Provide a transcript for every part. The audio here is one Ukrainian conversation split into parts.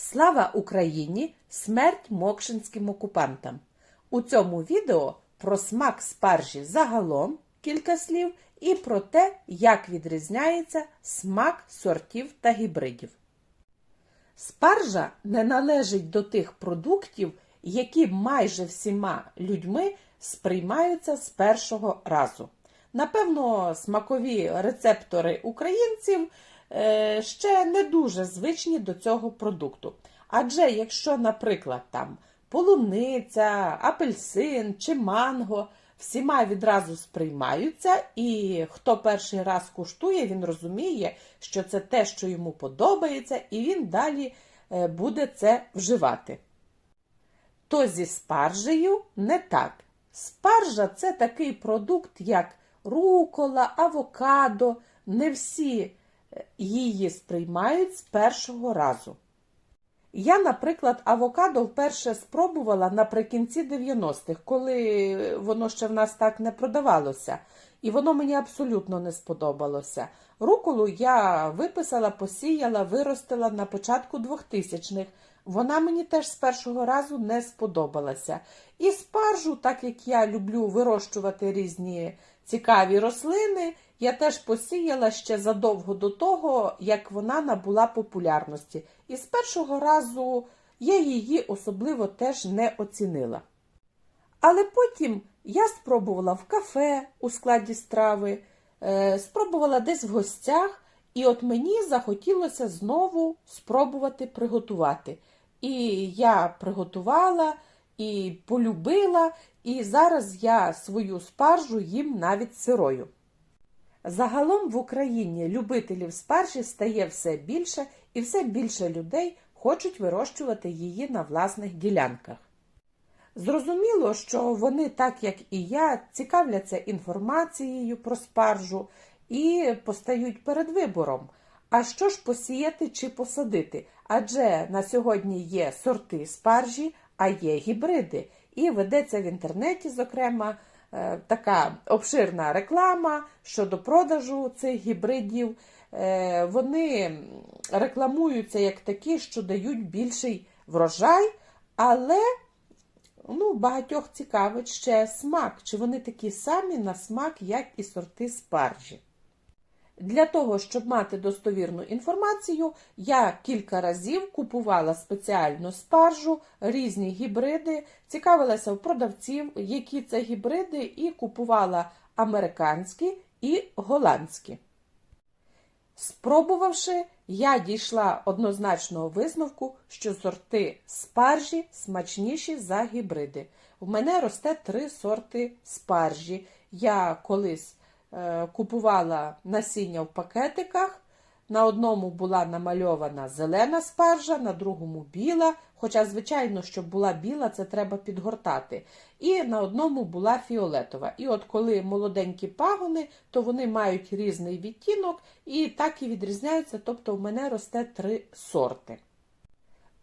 Слава Україні! Смерть мокшинським окупантам! У цьому відео про смак спаржі загалом кілька слів і про те, як відрізняється смак сортів та гібридів. Спаржа не належить до тих продуктів, які майже всіма людьми сприймаються з першого разу. Напевно, смакові рецептори українців ще не дуже звичні до цього продукту. Адже якщо, наприклад, там полуниця, апельсин чи манго всіма відразу сприймаються, і хто перший раз куштує, він розуміє, що це те, що йому подобається, і він далі е, буде це вживати. То зі спаржею не так. Спаржа це такий продукт, як рукола, авокадо. Не всі е, її сприймають з першого разу. Я, наприклад, авокадо вперше спробувала наприкінці 90-х, коли воно ще в нас так не продавалося, і воно мені абсолютно не сподобалося. Руколу я виписала, посіяла, виростила на початку 2000-х. Вона мені теж з першого разу не сподобалася. І спаржу, так як я люблю вирощувати різні цікаві рослини, я теж посіяла ще задовго до того, як вона набула популярності. І з першого разу я її особливо теж не оцінила. Але потім я спробувала в кафе у складі страви, е, спробувала десь в гостях, і от мені захотілося знову спробувати приготувати. І я приготувала і полюбила, і зараз я свою спаржу їм навіть сирою. Загалом в Україні любителів спаржі стає все більше, і все більше людей хочуть вирощувати її на власних ділянках. Зрозуміло, що вони, так як і я, цікавляться інформацією про спаржу і постають перед вибором. А що ж посіяти чи посадити? Адже на сьогодні є сорти спаржі, а є гібриди. І ведеться в інтернеті, зокрема, така обширна реклама щодо продажу цих гібридів. Е, Вони рекламуються як такі, що дають більший врожай, але ну, багатьох цікавить ще смак, чи вони такі самі на смак, як і сорти спаржі. Для того, щоб мати достовірну інформацію, я кілька разів купувала спеціально спаржу, різні гібриди, цікавилася в продавців, які це гібриди, і купувала американські і голландські. Спробувавши, я дійшла однозначного висновку, що сорти спаржі смачніші за гібриди. У мене росте три сорти спаржі. Я колись купувала насіння в пакетиках. На одному була намальована зелена спаржа, на другому біла. Хоча, звичайно, щоб була біла, це треба підгортати. І на одному була фіолетова. І от коли молоденькі пагони, то вони мають різний відтінок і так і відрізняються. Тобто в мене росте три сорти.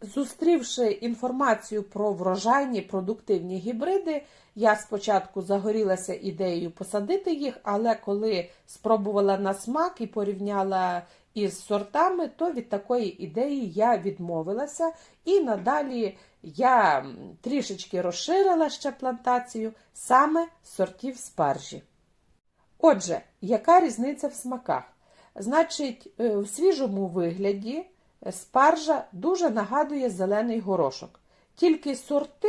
Зустрівши інформацію про врожайні продуктивні гібриди, я спочатку загорілася ідеєю посадити їх, але коли спробувала на смак і порівняла із сортами, то від такої ідеї я відмовилася і надалі я трішечки розширила ще плантацію саме сортів спаржі. Отже, яка різниця в смаках? Значить, е, в свіжому вигляді спаржа дуже нагадує зелений горошок. Тільки сорти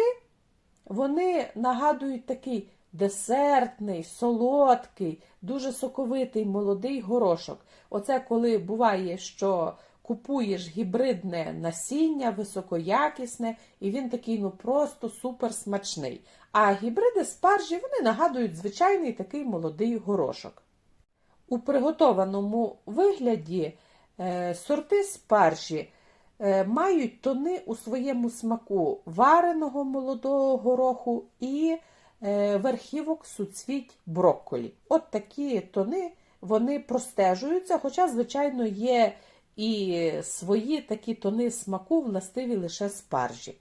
вони нагадують такий десертний, солодкий, дуже соковитий молодий горошок. Оце коли буває, що купуєш гібридне насіння, високоякісне, і він такий ну просто супер смачний. А гібриди спаржі вони нагадують звичайний такий молодий горошок. У приготованому вигляді сорти спаржі е, мають тони у своєму смаку вареного молодого гороху і е, верхівок суцвіть брокколі. От такі тони вони простежуються, хоча, звичайно, є і свої такі тони смаку властиві лише спаржі.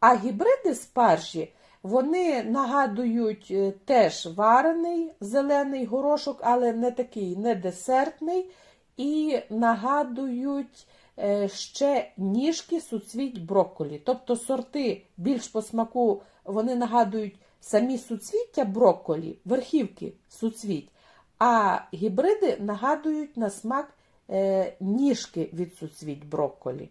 А гібриди спаржі вони нагадують е, теж варений зелений горошок, але не такий не десертний, і нагадують е, ще ніжки суцвіть брокколі. Тобто сорти більш по смаку вони нагадують самі суцвіття брокколі, верхівки суцвіть, а гібриди нагадують на смак е, ніжки від суцвіть брокколі.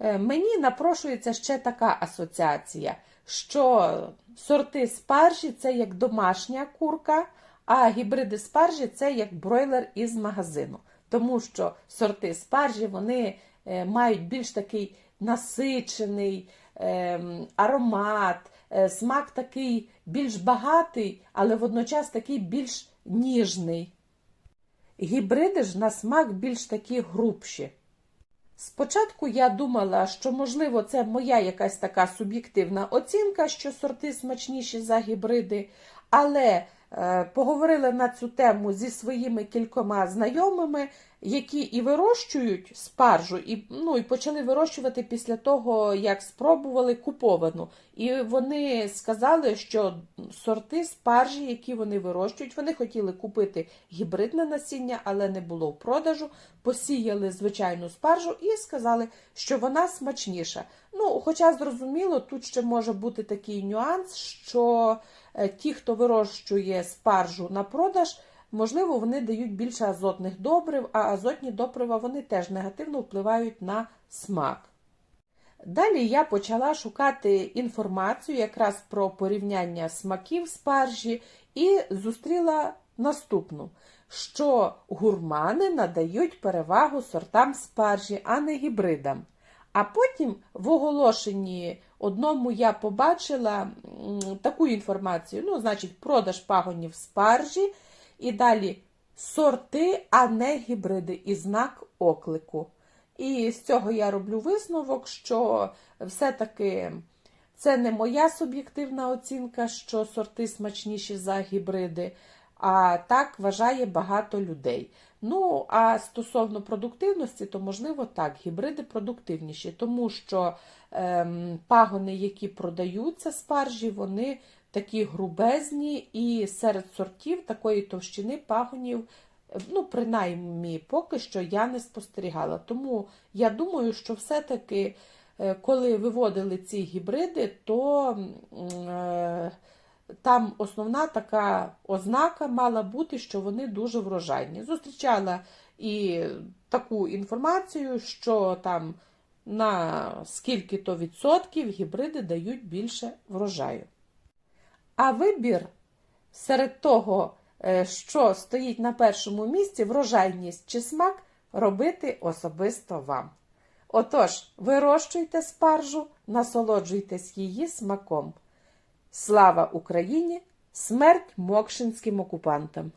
Е, Мені напрошується ще така асоціація, що сорти спаржі це як домашня курка, а гібриди спаржі це як бройлер із магазину. Тому що сорти спаржі вони е, мають більш такий насичений ем, аромат, е, смак такий більш багатий, але водночас такий більш ніжний. Гібриди ж на смак більш такі грубші. Спочатку я думала, що, можливо, це моя якась така суб'єктивна оцінка, що сорти смачніші за гібриди, але е, поговорила на цю тему зі своїми кількома знайомими, які і вирощують спаржу, і, ну, і почали вирощувати після того, як спробували куповану. І вони сказали, що сорти спаржі, які вони вирощують, вони хотіли купити гібридне насіння, але не було в продажу. Посіяли звичайну спаржу і сказали, що вона смачніша. Ну, хоча зрозуміло, тут ще може бути такий нюанс, що ті, хто вирощує спаржу на продаж, можливо, вони дають більше азотних добрив, а азотні добрива вони теж негативно впливають на смак. Далі я почала шукати інформацію якраз про порівняння смаків спаржі і зустріла наступну, що гурмани надають перевагу сортам спаржі, а не гібридам. А потім в оголошенні одному я побачила таку інформацію: ну, значить, продаж пагонів спаржі, і далі сорти, а не гібриди, і знак оклику. І з цього я роблю висновок, що все-таки це не моя суб'єктивна оцінка, що сорти смачніші за гібриди, а так вважає багато людей. Ну, а стосовно продуктивності, то можливо так, гібриди продуктивніші, тому що ем, пагони, які продаються спаржі, вони такі грубезні, і серед сортів такої товщини пагонів ну, принаймні, поки що я не спостерігала. Тому я думаю, що все-таки, е, коли виводили ці гібриди, то е, там основна така ознака мала бути, що вони дуже врожайні. Зустрічала і таку інформацію, що там на скільки то відсотків гібриди дають більше врожаю. А вибір серед того, е, що стоїть на першому місці, врожайність чи смак, робити особисто вам. Отож, вирощуйте спаржу, насолоджуйтесь її смаком. Слава Україні! Смерть мокшинським окупантам!